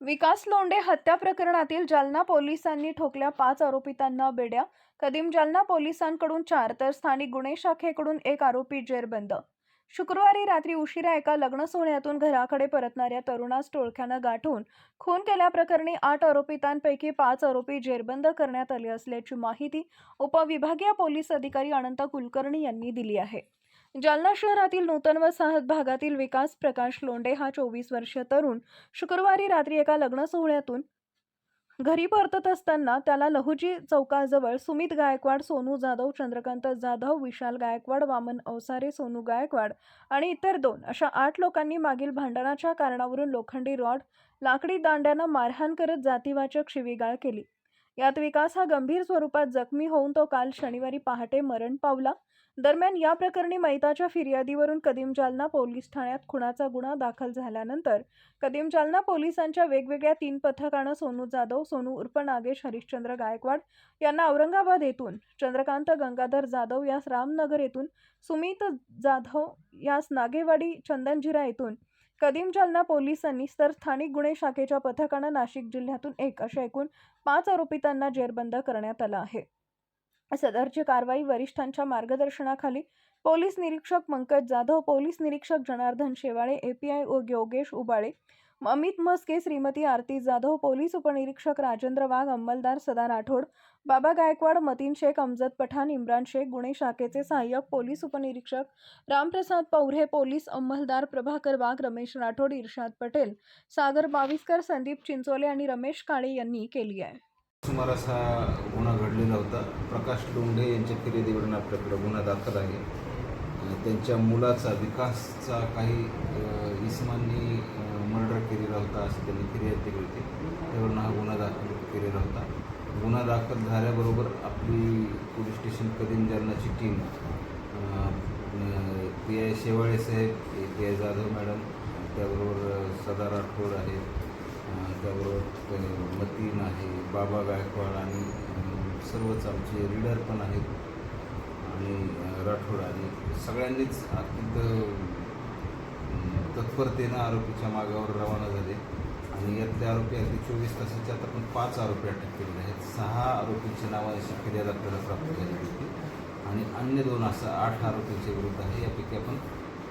विकास लोंढे हत्या प्रकरणातील जालना पोलिसांनी ठोकल्या पाच आरोपितांना बेड्या. कदीम जालना पोलिसांकडून चार तर स्थानिक गुन्हे शाखेकडून एक आरोपी जेरबंद. शुक्रवारी रात्री उशिरा एका लग्न सोहळ्यातून घराकडे परतणाऱ्या तरुणास टोळक्यानं गाठून खून केल्याप्रकरणी आठ आरोपितांपैकी पाच आरोपी जेरबंद करण्यात आले असल्याची माहिती उपविभागीय पोलीस अधिकारी अनंत कुलकर्णी यांनी दिली आहे. जालना शहरातील नूतन वसाहत भागातील विकास प्रकाश लोंडे हा चोवीस वर्षीय तरुण शुक्रवारी रात्री एका लग्न सोहळ्यातून घरी परतत असताना त्याला लहुजी चौकाजवळ सुमित गायकवाड सोनू जाधव चंद्रकांत जाधव विशाल गायकवाड वामन अवसारे सोनू गायकवाड आणि इतर दोन अशा आठ लोकांनी मागील भांडणाच्या कारणावरून लोखंडी रॉड लाकडी दांड्यानं मारहाण करत जातीवाचक शिवीगाळ केली. यात विकास हा गंभीर स्वरूपात जखमी होऊन तो काल शनिवारी पहाटे मरण पावला. दरम्यान या प्रकरणी मैताच्या फिर्यादीवरून कदीम जालना पोलीस ठाण्यात खुनाचा गुन्हा दाखल झाल्यानंतर कदीम जालना पोलिसांच्या वेगवेगळ्या तीन पथकानं सोनू जाधव सोनू उर्फ नागेश हरिश्चंद्र गायकवाड यांना औरंगाबाद येथून चंद्रकांत गंगाधर जाधव यास रामनगर येथून सुमित जाधव यास नागेवाडी चंदनजिरा येथून. कदीम जालना पोलिसांनी तर स्थानिक गुन्हे शाखेच्या पथकानं नाशिक जिल्ह्यातून एक अशा एकूण पाच आरोपितांना जेरबंद करण्यात आलं आहे. सदरची कारवाई वरिष्ठांच्या मार्गदर्शनाखाली पोलीस निरीक्षक पंकज जाधव पोलीस निरीक्षक जनार्दन शेवाळे एपीआय योगेश उबाळे अमित मस्के श्रीमती आरती जाधव पोलीस उपनिरीक्षक राजेंद्र वाघ अंमलदार सदा राठोड बाबा गायकवाड मतीन शेख अमजद पठाण इम्रान शेख गुन्हे शाखेचे सहाय्यक पोलीस उपनिरीक्षक रामप्रसाद पौरे पोलीस अंमलदार प्रभाकर वाघ रमेश राठोड इर्शाद पटेल सागर बाविस्कर संदीप चिंचोले आणि रमेश काळे यांनी केली आहे. सुमारास हा गुन्हा घडलेला होता. प्रकाश लोंढे यांच्या फिर्यादीवरून आपल्याकडे गुन्हा दाखल आहे. त्यांच्या मुलाचा विकासचा काही इसमांनी मर्डर केलेला होता असं त्यांनी फिर्याद दिली होती. त्यावरून हा गुन्हा दाखल केलेला होता. गुन्हा दाखल झाल्याबरोबर आपली पोलीस स्टेशन कदीम जालनाची टीम पी आय शेवाळे साहेब पी आय जाधव मॅडम त्याबरोबर सदा राठोड आहे त्याबरोबर मतीन आहे बाबा गायकवाड आणि सर्वच आमचे रीडर पण आहेत. आणि राठोड आणि सगळ्यांनीच अत्यंत तत्परतेनं आरोपीच्या मागावर रवाना झाले. आणि यातले आरोपी अगदी चोवीस तासाच्या आता आपण पाच आरोपी अटक केलेले आहेत. सहा आरोपींच्या अशी फिर्याद आपल्याला प्राप्त झाली होती. आणि अन्य दोन असं आठ आरोपींच्या विरुद्ध आहे. यापैकी आपण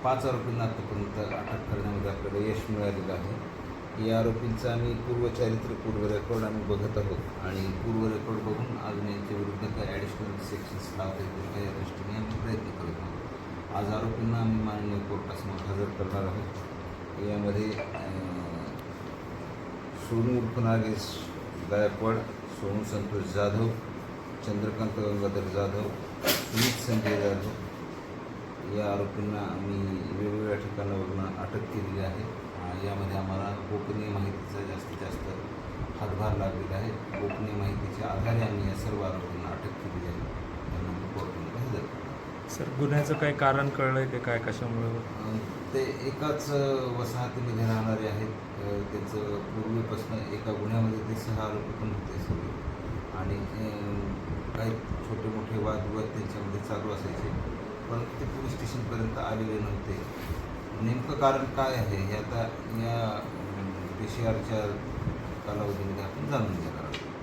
पाच आरोपींना आतापर्यंत अटक करण्यामध्ये आपल्याला यश मिळालेलं आहे. या आरोपींचा आम्ही पूर्वचारित्र पूर्व रेकॉर्ड आम्ही बघत आहोत. आणि पूर्व रेकॉर्ड बघून अजून यांच्या विरुद्ध काही ॲडिशनल सेक्शन्स लावता येतील काही या दृष्टीने आम्ही प्रयत्न करत आहोत. आज आरोपींना आम्ही माननीय कोर्टासमोर हजर करणार आहोत. यामध्ये सोनू उर्फ नागेश गायकवाड सोनू संतोष जाधव चंद्रकांत गंगाधर जाधव सुमित संजय जाधव. या आरोपींना आम्ही वेगवेगळ्या ठिकाणावरून अटक केलेली आहे. यामध्ये आम्हाला गोपनीय माहितीचा जास्तीत जास्त हातभार लागलेला आहे. गोपनीय माहितीच्या आधारे आम्ही या सर्व आरोपींना अटक केलेली आहे. त्यांना कोर्टामध्ये हजर करणार. सर गुन्ह्याचं काही कारण कळलंय की? काय कशामुळे? ते एकाच वसाहतीमध्ये राहणारे आहेत. त्यांचं पूर्वीपासून एका गुन्ह्यामध्ये ते सहा आरोपी पण होते सगळे. आणि काही छोटे मोठे वादविवाद त्यांच्यामध्ये चालू असायचे. पण ते पोलीस स्टेशनपर्यंत आलेले नव्हते. नेमकं कारण काय आहे हे आता या पी सी आरच्या कालावधीमध्ये आपण जाणून घेणार आहोत.